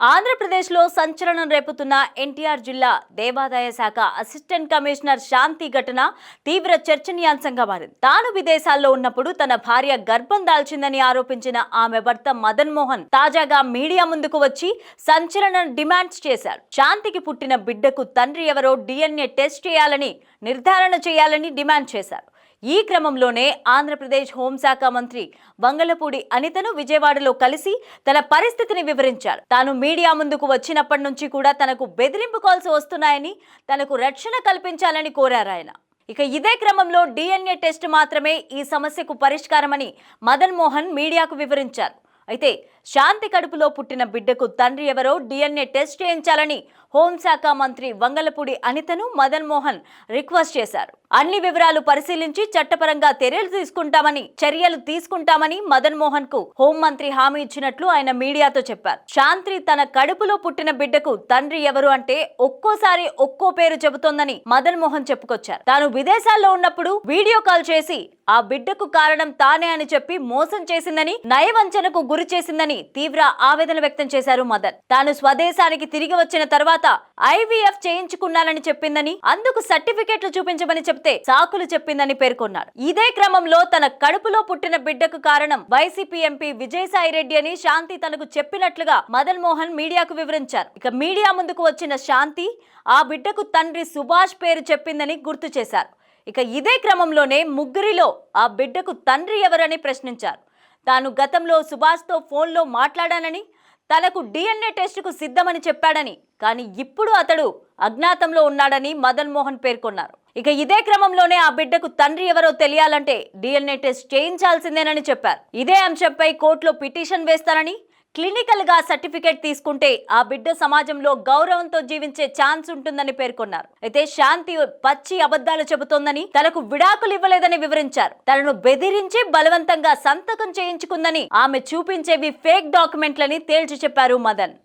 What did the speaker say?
ఆంధ్రప్రదేశ్లో సంచలనం రేపుతున్న ఎన్టీఆర్ జిల్లా దేవాదాయ శాఖ అసిస్టెంట్ కమిషనర్ శాంతి ఘటన తీవ్ర చర్చనీయాంశంగా మారింది. తాను విదేశాల్లో ఉన్నప్పుడు తన భార్య గర్భం దాల్చిందని ఆరోపించిన ఆమె భర్త మదన్ మోహన్ తాజాగా మీడియా ముందుకు వచ్చి సంచలన డిమాండ్స్ చేశారు. శాంతికి పుట్టిన బిడ్డకు తండ్రి ఎవరో డిఎన్ఏ టెస్ట్ చేయాలని నిర్ధారణ చేయాలని డిమాండ్ చేశారు. ఈ క్రమంలోనే ఆంధ్రప్రదేశ్ హోంశాఖ మంత్రి వంగలపూడి అనితను విజయవాడలో కలిసి తన పరిస్థితిని వివరించారు. తాను మీడియా ముందుకు వచ్చినప్పటి నుంచి కూడా తనకు బెదిరింపు కాల్స్ వస్తున్నాయని తనకు రక్షణ కల్పించాలని కోరారు ఆయన. ఇక ఇదే క్రమంలో డిఎన్ఏ టెస్ట్ మాత్రమే ఈ సమస్యకు పరిష్కారమని మదన్ మోహన్ మీడియాకు వివరించారు. అయితే శాంతి కడుపులో పుట్టిన బిడ్డకు తండ్రి ఎవరో డిఎన్ఏ టెస్ట్ చేయించాలని హోంశాఖ మంత్రి వంగలపూడి అనితను మదన్ మోహన్ రిక్వెస్ట్ చేశారు. అన్ని వివరాలు పరిశీలించి చట్టపరంగా చర్యలు తీసుకుంటామని చర్యలు తీసుకుంటామని మదన్ మోహన్కు హోంమంత్రి హామీ ఇచ్చినట్లు ఆయన మీడియాతో చెప్పారు. శాంతి తన కడుపులో పుట్టిన బిడ్డకు తండ్రి ఎవరు అంటే ఒక్కోసారి ఒక్కో పేరు చెబుతోందని మదన్ మోహన్ చెప్పుకొచ్చారు. తాను విదేశాల్లో ఉన్నప్పుడు వీడియో కాల్ చేసి ఆ బిడ్డకు కారణం తానే అని చెప్పి మోసం చేసిందని నయవంచనకు గురి చేసిందని తీవ్ర ఆవేదన వ్యక్తం చేశారు మదన్. తాను స్వదేశానికి తిరిగి వచ్చిన తర్వాత ఐవీఎఫ్ చేయించుకున్నానని చెప్పిందని అందుకు సర్టిఫికెట్లు చూపించమని చెప్తే సాకులు చెప్పిందని పేర్కొన్నారు. ఇదే క్రమంలో తన కడుపులో పుట్టిన బిడ్డకు కారణం వైసీపీ ఎంపీ విజయసాయిరెడ్డి అని శాంతి తనకు చెప్పినట్లుగా మదన్ మోహన్ మీడియాకు వివరించారు. ఇక మీడియా ముందుకు వచ్చిన శాంతి ఆ బిడ్డకు తండ్రి సుభాష్ పేరు చెప్పిందని గుర్తు చేశారు. ఇక ఇదే క్రమంలోనే ముగ్గురిలో ఆ బిడ్డకు తండ్రి ఎవరని ప్రశ్నించారు. తాను గతంలో సుభాష్తో ఫోన్లో మాట్లాడానని తనకు డిఎన్ఏ టెస్టుకు సిద్ధమని చెప్పాడని కానీ ఇప్పుడు అతడు అజ్ఞాతంలో ఉన్నాడని మదన్ మోహన్ పేర్కొన్నారు. ఇక ఇదే క్రమంలోనే ఆ బిడ్డకు తండ్రి ఎవరో తెలియాలంటే డిఎన్ఏ టెస్ట్ చేయించాల్సిందేనని చెప్పారు. ఇదే అంశంపై కోర్టులో పిటిషన్ వేస్తారని క్లినికల్గా సర్టిఫికేట్ తీసుకుంటే ఆ బిడ్డ సమాజంలో గౌరవంతో జీవించే ఛాన్స్ ఉంటుందని పేర్కొన్నారు. అయితే శాంతి పచ్చి అబద్ధాలు చెబుతోందని తనకు విడాకులు ఇవ్వలేదని వివరించారు. తనను బెదిరించి బలవంతంగా సంతకం చేయించుకుందని ఆమె చూపించేవి ఫేక్ డాక్యుమెంట్లని తేల్చి చెప్పారు మదన్.